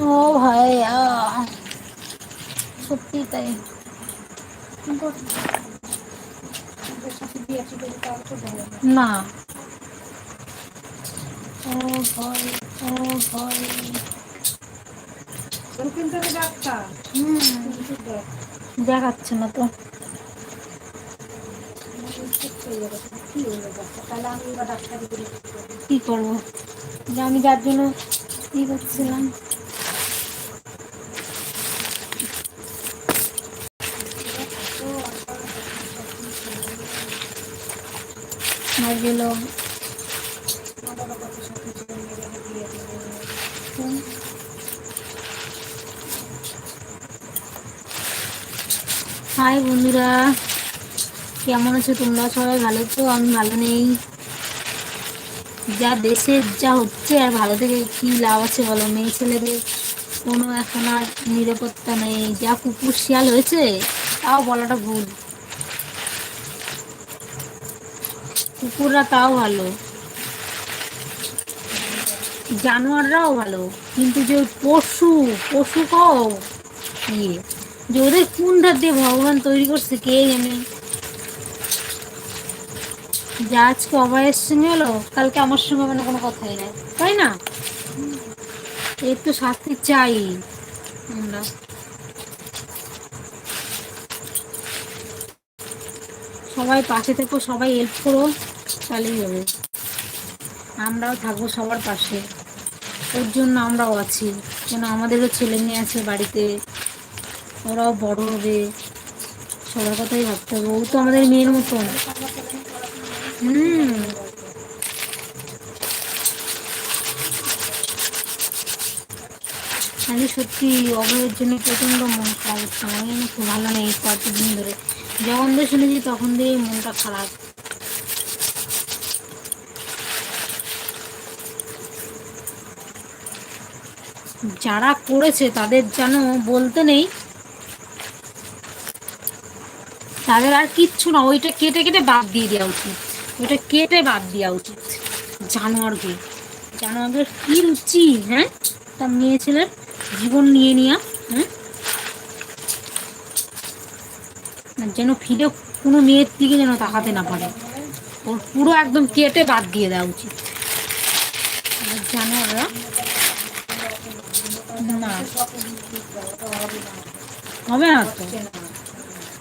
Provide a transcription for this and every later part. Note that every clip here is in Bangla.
ও ভাইয়া। সত্যি তাই। না। ও ও দেখাচ্ছে না তো। কি করব? আমি যার জন্য ই করছিলাম। গেল। হাই বন্ধুরা, কেমন আছো তোমরা সবাই? ভালো তো আমি ভালো নেই। যা দেশে যা হচ্ছে আর ভালো থেকে কি লাভ আছে বলো? মেয়ে ছেলেদের কোনো এখন আর নিরাপত্তা নেই। যা কুকুর শিয়াল হয়েছে, তাও বলাটা ভুল। কুকুররা তাও ভালো। জানোয়াররাও ভালো। কিন্তু যে পশু পশু কও? ইয়ে যে ওদের কোন ধার দিয়ে ভগবান তৈরি করছে কে জানে? যা আজকে অভয়ের সঙ্গে হলো, কালকে আমার সঙ্গে মানে কোনো কথাই নাই। তাই না? এর তো শাস্তি চাই আমরা। সবাই পাশে থেকো, সবাই হেল্প করো, তাহলেই হবে। আমরাও থাকব সবার পাশে। ওর জন্য আমরাও আছি। কেন আমাদেরও ছেলে মেয়ে আছে বাড়িতে, ওরাও বড় হবে। সবার কথাই ভাবতে হবে। ও তো আমাদের মেয়ের মতন। হুম। আমি সত্যি অভয়ের জন্য প্রচণ্ড মন খারাপ হচ্ছে আমি একটু ভালো নেই কতদিন ধরে। যখন দিয়ে শুনেছি, তখন দিয়ে মনটা খারাপ। যারা করেছে, তাদের যেন বলতে নেই, তাদের আর কিচ্ছু না। ওইটা কেটে কেটে বাদ দিয়ে দেওয়া উচিত। ওইটা কেটে বাদ দেওয়া উচিত। জানোয়ারকে। জানোয়ারদের কি রুচি হ্যাঁ? তার মেয়ে ছেলের জীবন নিয়ে নিয়া হ্যাঁ? যেন ফিরে কোনো মেয়ের দিকে যেন তাকাতে না পারে। ওর পুরো একদম কেটে বাদ দিয়ে দেওয়া উচিত। জানোয়াররা না। হবে না তো?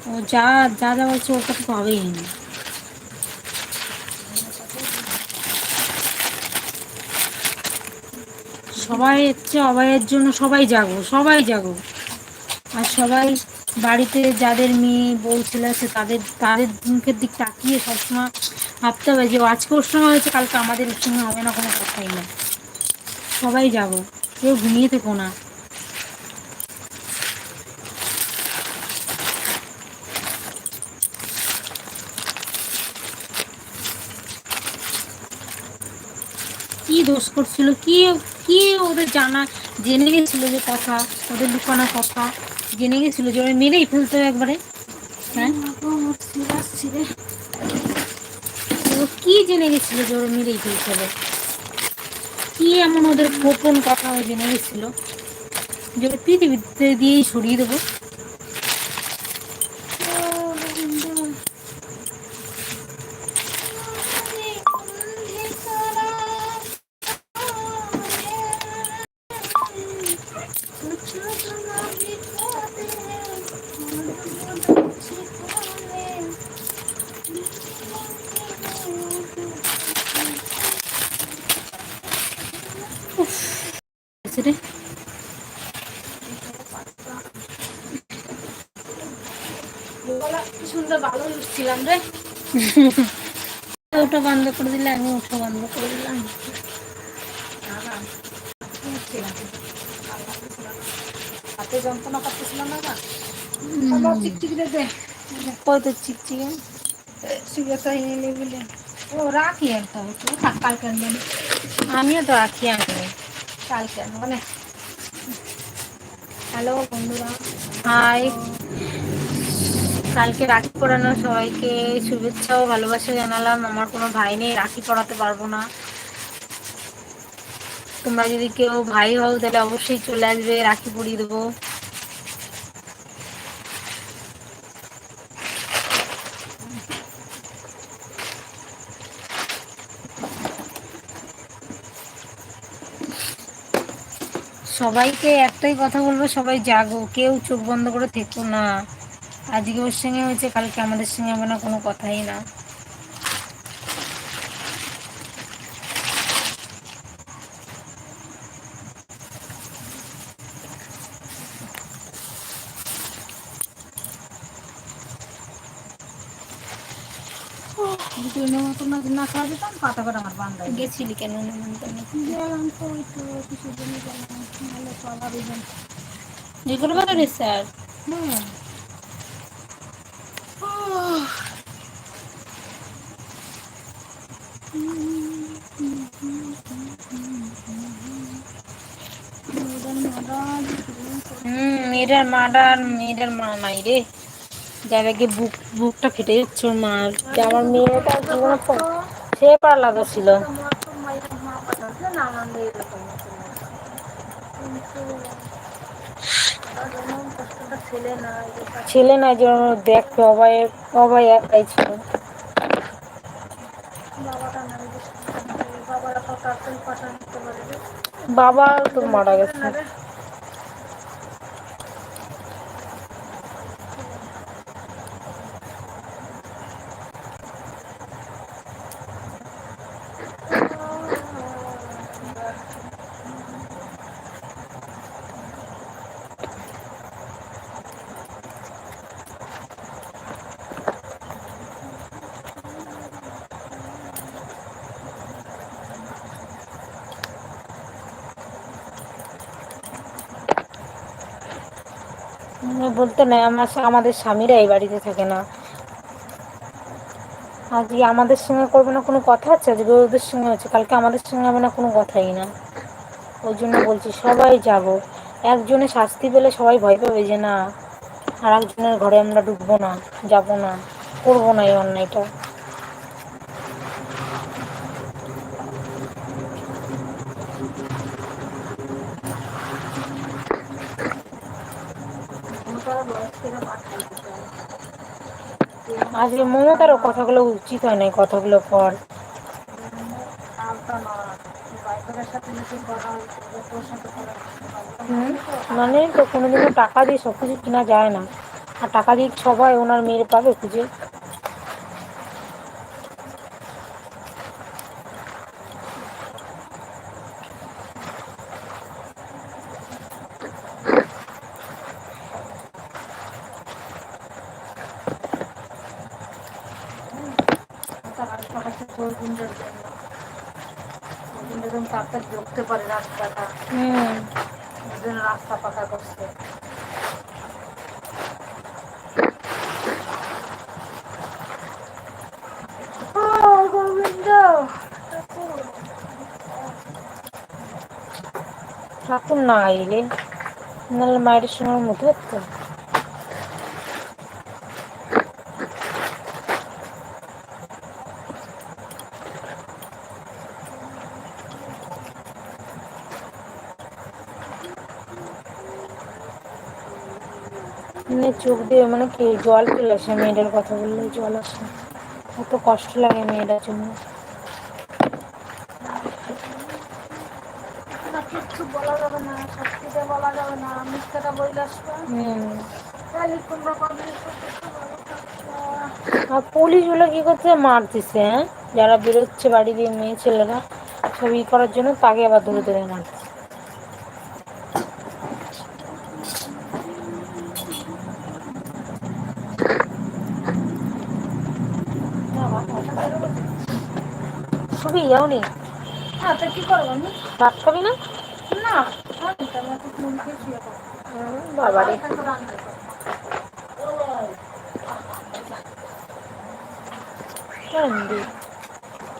ও যা যা যা বলছে ওটা তো হবেই না। সবাই হচ্ছে অভয়ের জন্য সবাই জাগো সবাই জাগো। আর সবাই বাড়িতে যাদের মেয়ে, বউ, ছেলে আছে, তাদের তাদের মুখের দিক তাকিয়ে সবসময় ভাবতে হবে যে আজকে ওর সঙ্গে হয়েছে, কালকে আমাদের ওর সঙ্গে হবে না, কোনো কথাই না সবাই যাব, কেউ ঘুমিয়ে থেকো না। কি দোষ করছিল? কি কি ওদের জানা, জেনে গেছিল যে কথা, ওদের লুকানোর কথা? জেনে গেছিল যে মেরেই ফেলতো একবারে। হ্যাঁ? কি জেনে গেছিল যে ওরা মেরেই ফেলছিল কি এমন ওদের গোপন কথা জেনে গেছিল? যে পৃথিবীতে দিয়েই সরিয়ে দেবো। ওটা বন্ধ করে দিলে আমি ওটা বন্ধ করে দিলাম। হাতে যন্ত্রণা করতেছিলাম না দে কত চিকচিকে এনে ও রাখি একটা একটু থাক কালকে আনবেন আমিও তো রাখি কালকে আনব হ্যালো বন্ধুরা। হাই। কালকে রাখি পড়ানো সবাইকে শুভেচ্ছা ও ভালোবাসা জানালাম। আমার কোনো ভাই নেই, রাখি পড়াতে পারব না। তোমরা যদি কেউ ভাই হও, তাহলে অবশ্যই চলে আসবে, রাখি পরিয়ে দেবো। সবাইকে একটাই কথা বলব, সবাই জাগো, কেউ চোখ বন্ধ করে থেকো না। আজকে ওর সঙ্গে হয়েছে কালকে আমাদের সঙ্গে হবে না কোনো কথাই না। না খাওয়া দিতাম পাতা করে আমার বান্ধাই গেছিলি কেন গেলাম তো জন্য গেলাম স্যার। হ্যাঁ। হুম মেয়েটার মাটার মেয়েটার মা নাই রে। যার আগে বুক, বুকটা ফেটে যাচ্ছে মার আমার মেয়েটা জীবনে সে পালাদা ছিল। ছেলে না যে দেখতে অবাই অবাই একাই ছিল। বাবা তো মারা গেছে। বলতে নাই, আমার আমাদের স্বামীরা এই বাড়িতে থাকে না। আজকে আমাদের সঙ্গে করবে না কোনো কথা আছে? আজকে ওদের সঙ্গে হচ্ছে, কালকে আমাদের সঙ্গে হবে না কোনো কথাই না। ওই জন্য বলছি সবাই যাব। একজনে শাস্তি পেলে সবাই ভয় পাবে যে না আর একজনের ঘরে আমরা ঢুকবো না, যাব না, করব না এই অন্যায়টা। আজকে মমতারও কথাগুলো উচিত হয় নাই কথাগুলো পর। হুম, মানে তো কোনোদিনও টাকা দিয়ে সবকিছু কিনা কেনা যায় না। আর টাকা দিয়ে সবাই ওনার মেয়ের পাবে খুঁজে। ঢুকতে পারে রাস্তাটা। হুম। ওই জন্য রাস্তা পাকা করছে। ঠাকুর না এলে নাহলে মায়ের সঙ্গে মতো হতো মানে চোখ দিয়ে মানে কি জল চলে আসে মেয়েটার কথা বললে জল আসে। এত কষ্ট লাগে মেয়েটার জন্য। না কিচ্ছু বলা যাবে না সত্যিটা বলা যাবে না মিথ্যাটা বইলে আসবে। তাহলে তোমরা আর পুলিশগুলো কি করছে? মারতেছে হ্যাঁ? যারা বেরোচ্ছে বাড়ি দিয়ে মেয়ে ছেলেরা সব ই করার জন্য তাকে আবার ধরে ধরে মারছে। যাওনি। হ্যাঁ তা কি করব আমি? ভাত খাবি না?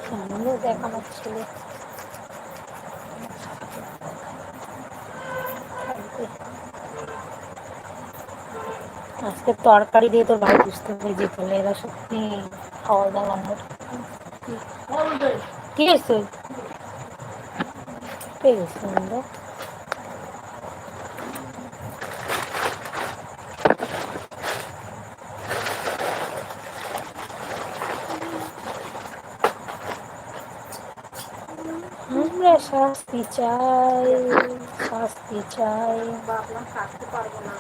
সামনে দেখ আমার আজকে তরকারি দিয়ে তোর ভাই বুঝতে হবে যে ফেলে এরা সত্যি খাওয়া দাওয়া আমার কি হয়েছে পেয়ে গেছি আমরা আমরা শাস্তি চাই শাস্তি চাই। ভাবলাম কাটতে পারব না।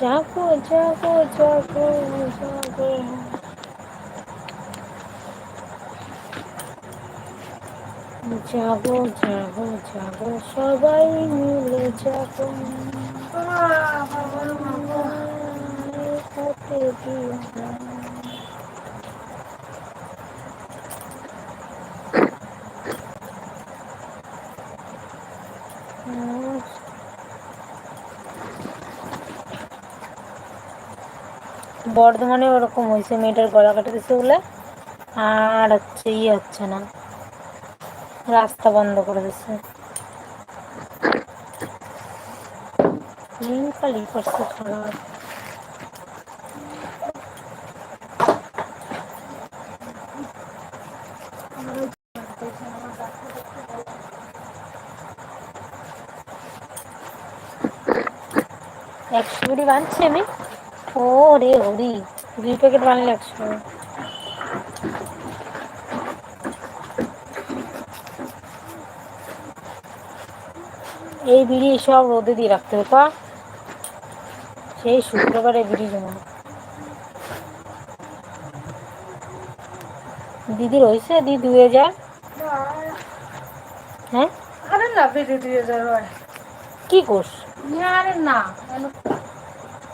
জাগো জাগো জাগো জাগো। জাগো জাগো জাগো সবাই মিলে জাগো। হাতে দিয়ে বর্ধমানে ওরকম হয়েছে, মেয়েটার গলা কাটা দিছে বলে। আর হচ্ছে ইয়ে হচ্ছে না, রাস্তা বন্ধ করে দিচ্ছে লিঙ্কালি করছে একশো বানছি আমি। ও রে হরি দুই প্যাকেট বানলে একশো এই বিড়ি সব রোদে দিয়ে রাখতে হবে পা। সেই শুক্রবারে বিড়ি জমা। দিদির হয়েছে দিদি ধুয়ে যা হ্যাঁ? আরে না কি কোর্স? আরে না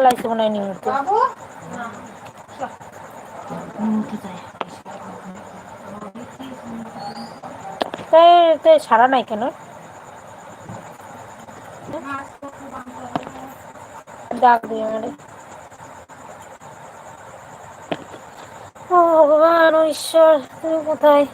পালাইছে মনে হয় নিমুতে তাই সারা নাই কেন? ডাক দিয়ে আমারে। ও ভগবান ঈশ্বর তুমি কোথায়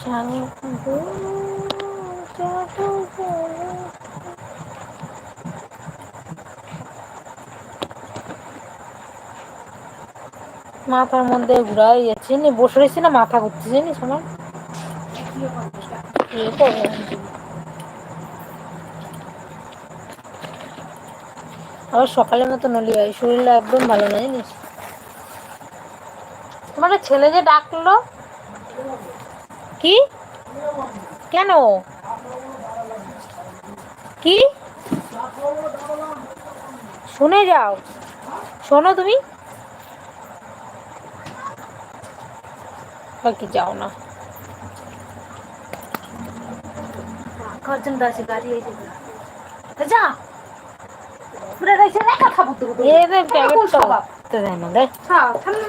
জানো গো, জাগো গো। মাথার মধ্যে ঘুরাই যাচ্ছে নি বসে রয়েছি না, মাথা ঘুরতে জানিস আমার? আবার সকালের মতো নলি ভাই, শরীরটা একদম ভালো না জানিস? তোমার ছেলে যে ডাকলো? কি? কেন? কি? শুনে যাও। শোনো তুমি বাকি যাও না কজন দাসে গাড়ি এই যা উপরে রয়েছে দেখা খাব তো এদের প্যাকেট তো করতে দেয় না দেখ খাও সামনে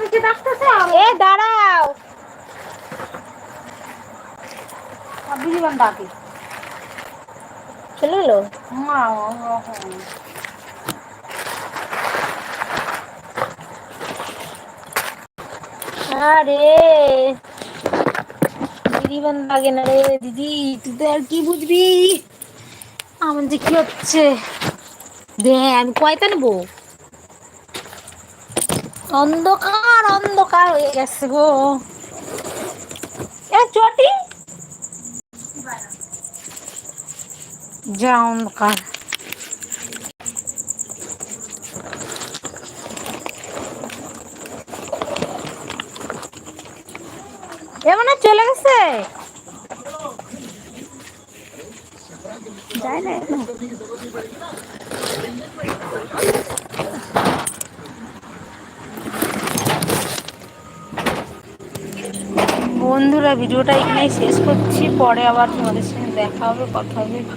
নিচে ডাকতেছে আর এ দাঁড়াও। ডাকে চলে এলো আরে। দিদি বান লাগে না রে দিদি, তুই তো আর কি বুঝবি? আমার যে কি হচ্ছে? দে, আমি কয়টা নেব? অন্ধকার অন্ধকার হয়ে গেছে গো। এ, চটি? যা, অন্ধকার এমন চলে গেছে? বন্ধুরা, ভিডিওটা এখানেই শেষ করছি। পরে আবার তোমাদের সঙ্গে দেখা হবে, কথা হবে।